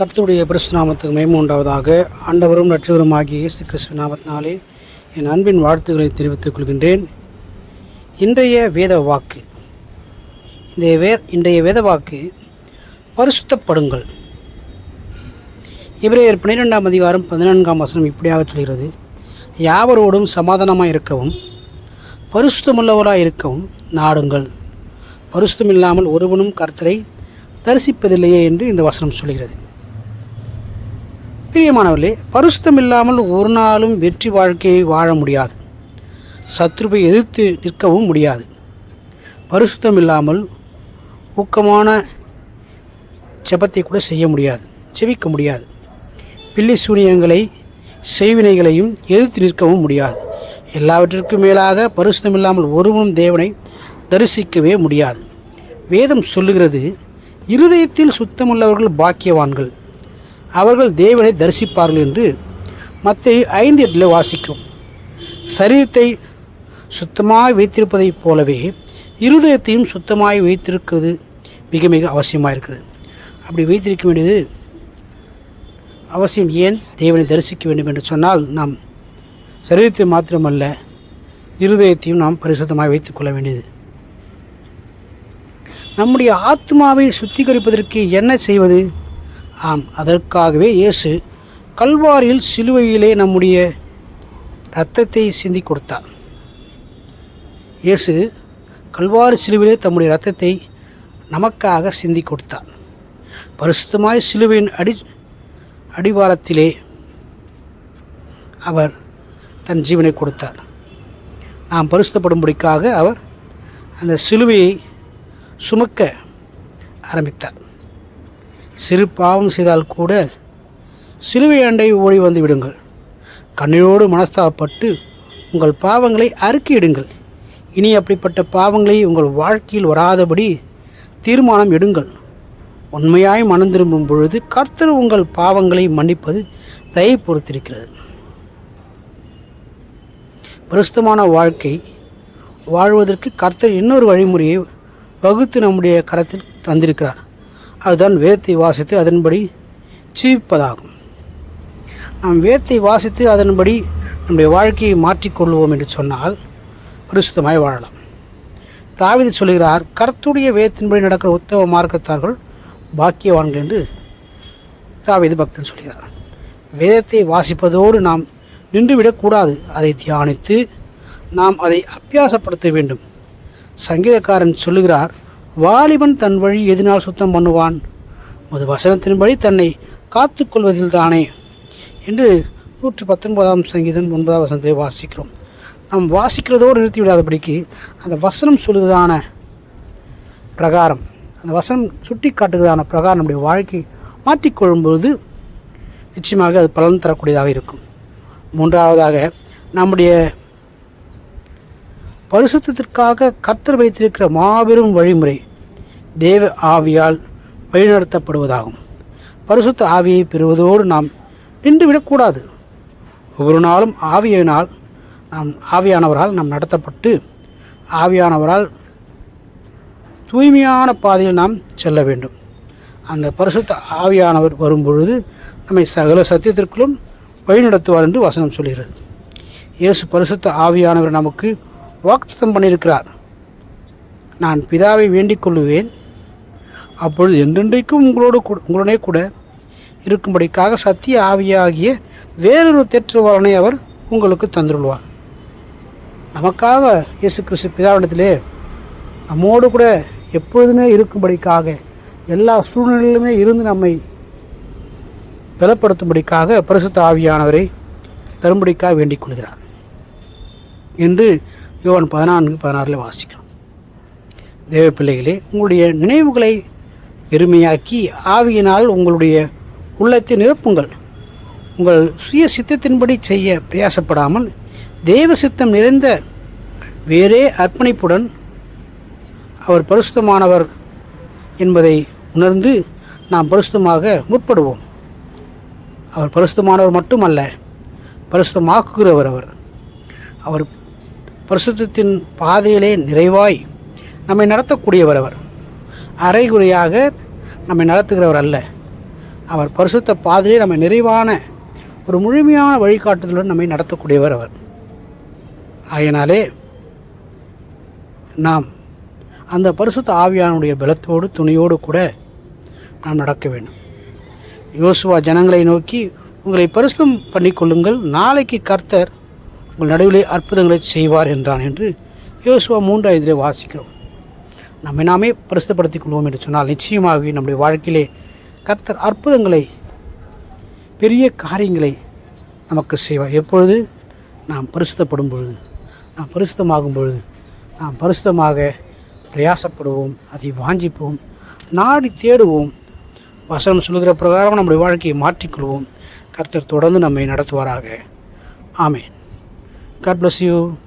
கர்த்தருடைய பிரசுநாமத்துக்கு மேம்பு உண்டாவதாக. ஆண்டவரும் லட்சவரும் ஆகிய இயேசு கிறிஸ்து நாமத்தினாலே என் அன்பின் வாழ்த்துக்களை தெரிவித்துக் கொள்கின்றேன். இன்றைய வேத வாக்கு. இந்த வே இன்றைய வேத வாக்கு பரிசுத்தப்படுங்கள். இவரையர் பன்னிரெண்டாம் அதிகாரம் பதினான்காம் வசனம் இப்படியாக சொல்கிறது. யாவரோடும் சமாதானமாக இருக்கவும் பரிசுத்தமுள்ளவராக இருக்கவும் நாடுங்கள். பரிசுத்தம் இல்லாமல் ஒருவனும் கர்த்தரை தரிசிப்பதில்லையே என்று இந்த வசனம் சொல்கிறது. பிரியமானவர்களே பரிசுத்தம் இல்லாமல் ஒரு நாளும் வெற்றி வாழ்க்கையை வாழ முடியாது. சத்ருவை எதிர்த்து நிற்கவும் முடியாது. பரிசுத்தம் இல்லாமல் ஊக்கமான ஜபத்தை கூட செய்ய முடியாது செவிக்க முடியாது. பில்லி சூனியங்களை செய்வினைகளையும் எதிர்த்து நிற்கவும் முடியாது. எல்லாவற்றிற்கும் மேலாக பரிசுத்தம் இல்லாமல் ஒருவனும் தேவனை தரிசிக்கவே முடியாது. வேதம் சொல்லுகிறது இருதயத்தில் சுத்தமுள்ளவர்கள் பாக்கியவான்கள் அவர்கள் தேவனை தரிசிப்பார்கள் என்று மத்திய ஐந்து எட்டில் வாசிக்கிறோம். சரீரத்தை சுத்தமாக வைத்திருப்பதைப் போலவே இருதயத்தையும் சுத்தமாய் வைத்திருக்கிறது மிக மிக அவசியமாக இருக்கிறது. அப்படி வைத்திருக்க வேண்டியது அவசியம் ஏன் தேவனை தரிசிக்க வேண்டும் என்று சொன்னால் நாம் சரீரத்தை மாத்திரமல்ல இருதயத்தையும் நாம் பரிசுத்தமாக வைத்துக்கொள்ள வேண்டியது. நம்முடைய ஆத்மாவை சுத்திகரிப்பதற்கு என்ன செய்வது? ஆம் அதற்காகவே இயேசு கல்வாரியில் சிலுவையிலே நம்முடைய இரத்தத்தை சிந்தி கொடுத்தார். இயேசு கல்வாரி சிலுவையிலே தம்முடைய இரத்தத்தை நமக்காக சிந்தி கொடுத்தார். பரிசுத்தமாய் சிலுவையின் அடி அடிவாரத்திலே அவர் தன் ஜீவனை கொடுத்தார். நாம் பரிசுத்தப்படும்படிக்காக அவர் அந்த சிலுவையை சுமக்க ஆரம்பித்தார். சிறு பாவம் செய்தால் கூட சிலுவை அண்டை ஓடி வந்து விடுங்கள். கண்ணீரோடு மனஸ்தாபப்பட்டு உங்கள் பாவங்களை அறுக்கிடுங்கள் இனி அப்படிப்பட்ட பாவங்களை உங்கள் வாழ்க்கையில் வராதபடி தீர்மானம் எடுங்கள். உண்மையாய் மனம் திரும்பும் பொழுது கர்த்தர் உங்கள் பாவங்களை மன்னிப்பது தயை பொறுத்திருக்கிறது. பரிசுத்தமான வாழ்க்கை வாழ்வதற்கு கர்த்தர் இன்னொரு வழிமுறையை வகுத்து நம்முடைய கரத்தில் தந்திருக்கிறார். அதுதான் வேதத்தை வாசித்து அதன்படி ஜீவிப்பதாகும். நாம் வேத்தை வாசித்து அதன்படி நம்முடைய வாழ்க்கையை மாற்றிக்கொள்வோம் என்று சொன்னால் பரிசுத்தமாய் வாழலாம். தாவிதி சொல்கிறார் கர்த்துடைய வேதத்தின்படி நடக்கிற உத்தவ மார்க்கத்தார்கள் பாக்கியவான்கள் என்று தாவிதி பக்தன் சொல்கிறார். வேதத்தை வாசிப்பதோடு நாம் நின்றுவிடக்கூடாது. அதை தியானித்து நாம் அதை அபியாசப்படுத்த வேண்டும். சங்கீதக்காரன் சொல்லுகிறார் வாலிபன் தன் வழி எதினால் சுத்தம் பண்ணுவான். ஒரு வசனத்தின்படி தன்னை காத்துக்கொள்வதில் தானே என்று நூற்று பத்தொன்பதாம் சங்கீதம் ஒன்பதாம் வசனத்தை வாசிக்கிறோம். நாம் வாசிக்கிறதோடு நிறுத்திவிடாதபடிக்கு அந்த வசனம் சொல்வதான பிரகாரம் அந்த வசனம் சுட்டி காட்டுகிறதான பிரகாரம் நம்முடைய வாழ்க்கை மாற்றிக்கொள்ளும்போது நிச்சயமாக அது பலன் தரக்கூடியதாக இருக்கும். மூன்றாவதாக நம்முடைய பரிசுத்தத்திற்காக கத்தர் வைத்திருக்கிற மாபெரும் வழிமுறை தேவ ஆவியால் வழிநடத்தப்படுவதாகும். பரிசுத்த ஆவியை பெறுவதோடு நாம் நின்றுவிடக்கூடாது. ஒவ்வொரு நாளும் ஆவியினால் நாம் ஆவியானவரால் நாம் நடத்தப்பட்டு ஆவியானவரால் தூய்மையான பாதையில் நாம் செல்ல வேண்டும். அந்த பரிசுத்த ஆவியானவர் வரும்பொழுது நம்மை சகல சத்தியத்திற்குள்ளும் வழிநடத்துவார் என்று வசனம் சொல்கிறது. இயேசு பரிசுத்த ஆவியானவர் நமக்கு வாக்குத்தம் பண்ணியிருக்கிறார். நான் பிதாவை வேண்டிக் கொள்ளுவேன். அப்பொழுது என்றென்றைக்கும் உங்களோடு கூட உங்களுடனே கூட இருக்கும்படிக்காக சத்திய ஆவியாகிய வேறொரு தேற்றுவாளனை அவர் உங்களுக்கு தந்துள்ளார் நமக்காக இயேசு கிறிஸ்து பிதாவிடத்திலே நம்மோடு கூட எப்பொழுதுமே இருக்கும்படிக்காக எல்லா சூழ்நிலையிலுமே இருந்து நம்மை பலப்படுத்தும்படிக்காக பரிசுத்த ஆவியானவரை தரும்படிக்காக வேண்டிக் கொள்கிறார். என்று யோகன் பதினான்கு பதினாறில் வாசிக்கிறோம். தேவ பிள்ளைகளே உங்களுடைய நினைவுகளை எருமையாக்கி ஆவியினால் உங்களுடைய உள்ளத்தை நிரப்புங்கள். உங்கள் சுய சித்தத்தின்படி செய்ய பிரயாசப்படாமல் தேவ சித்தம் நிறைந்த வேறே அர்ப்பணிப்புடன் அவர் பரிசுத்தமானவர் என்பதை உணர்ந்து நாம் பரிசுத்தமாக முற்படுவோம். அவர் பரிசுத்தமானவர் மட்டுமல்ல பரிசுத்தமாக்குகிறவர் அவர். அவர் பரிசுத்தத்தின் பாதையிலே நிறைவாய் நம்மை நடத்தக்கூடியவர் அவர் அரைகுறையாக நம்மை நடத்துகிறவர் அல்ல. அவர் பரிசுத்த பாதையிலே நம்மை நிறைவான ஒரு முழுமையான வழிகாட்டுதலுடன் நம்மை நடத்தக்கூடியவர் அவர். ஆகையினாலே நாம் அந்த பரிசுத்த ஆவியானுடைய பலத்தோடு துணியோடு கூட நாம் நடக்க வேண்டும். யோசுவா ஜனங்களை நோக்கி உங்களை பரிசுத்தம் பண்ணிக்கொள்ளுங்கள். நாளைக்கு கர்த்தர் உங்கள் நடுவிலே அற்புதங்களை செய்வார் என்றான் என்று யோசுவா மூன்று ஐந்திலே வாசிக்கிறோம். நம்மை நாமே பரிசுத்தப்படுத்திக் கொள்வோம் என்று சொன்னால் நிச்சயமாகவே நம்முடைய வாழ்க்கையிலே கர்த்தர் அற்புதங்களை பெரிய காரியங்களை நமக்கு செய்வார். எப்பொழுது? நாம் பரிசுத்தப்படும் பொழுது. நாம் பரிசுத்தமாகும் பொழுது. நாம் பரிசுத்தமாக பிரயாசப்படுவோம் அதை வாஞ்சிப்போம் நாடி தேடுவோம். வசனம் சொல்லுகிற பிரகாரம் நம்முடைய வாழ்க்கையை மாற்றிக்கொள்வோம். கர்த்தர் தொடர்ந்து நம்மை நடத்துவாராக. ஆமேன். God bless you.